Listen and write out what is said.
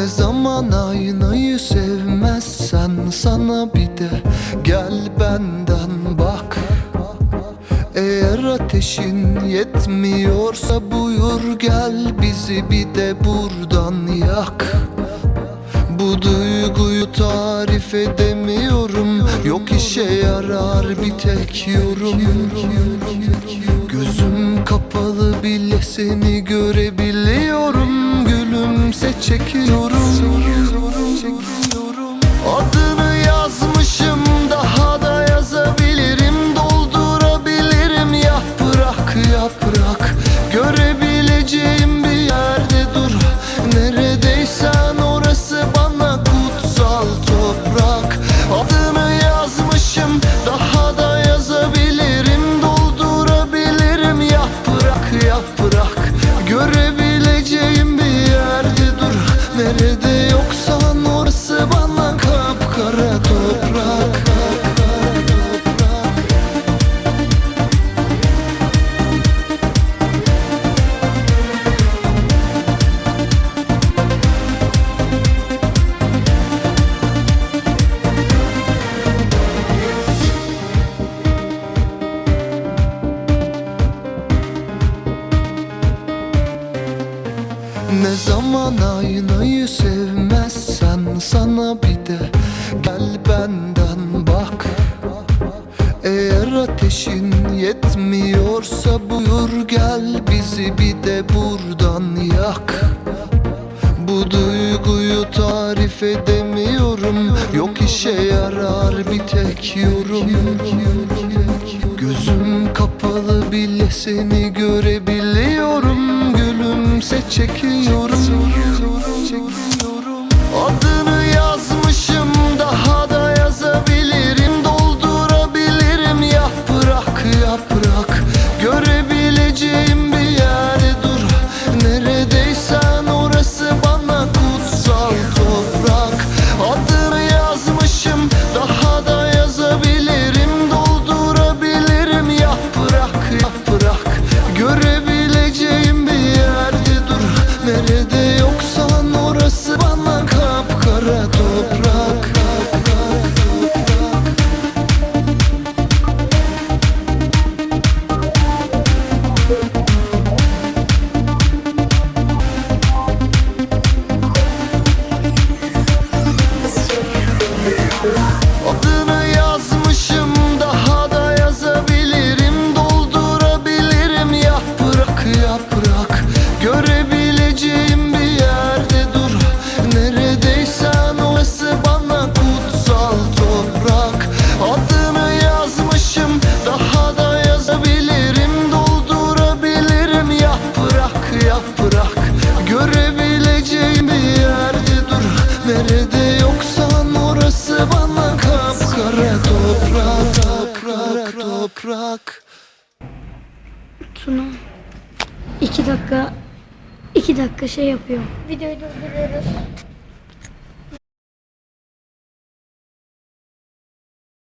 Ne zaman aynayı sevmezsen sana bir de gel benden bak. Eğer ateşin yetmiyorsa buyur gel bizi bir de buradan yak. Bu duyguyu tarif edemiyorum Yok işe yarar bir tek yorum. Gözüm kapalı bile seni görebiliyorum Gülümse çekiyorum Nerede yoksan zaman aynayı sevmezsen sana bir de gel benden bak. Eğer ateşin yetmiyorsa buyur gel bizi bir de buradan yak. Bu duyguyu tarif edemiyorum Yok işe yarar bir tek yorum. Gözüm kapalı bile seni görebiliyorum Gülümse çekiyorum toprak Toprak toprak Tuna. iki dakika iki dakika şey yapıyor. Videoyu durduruyoruz.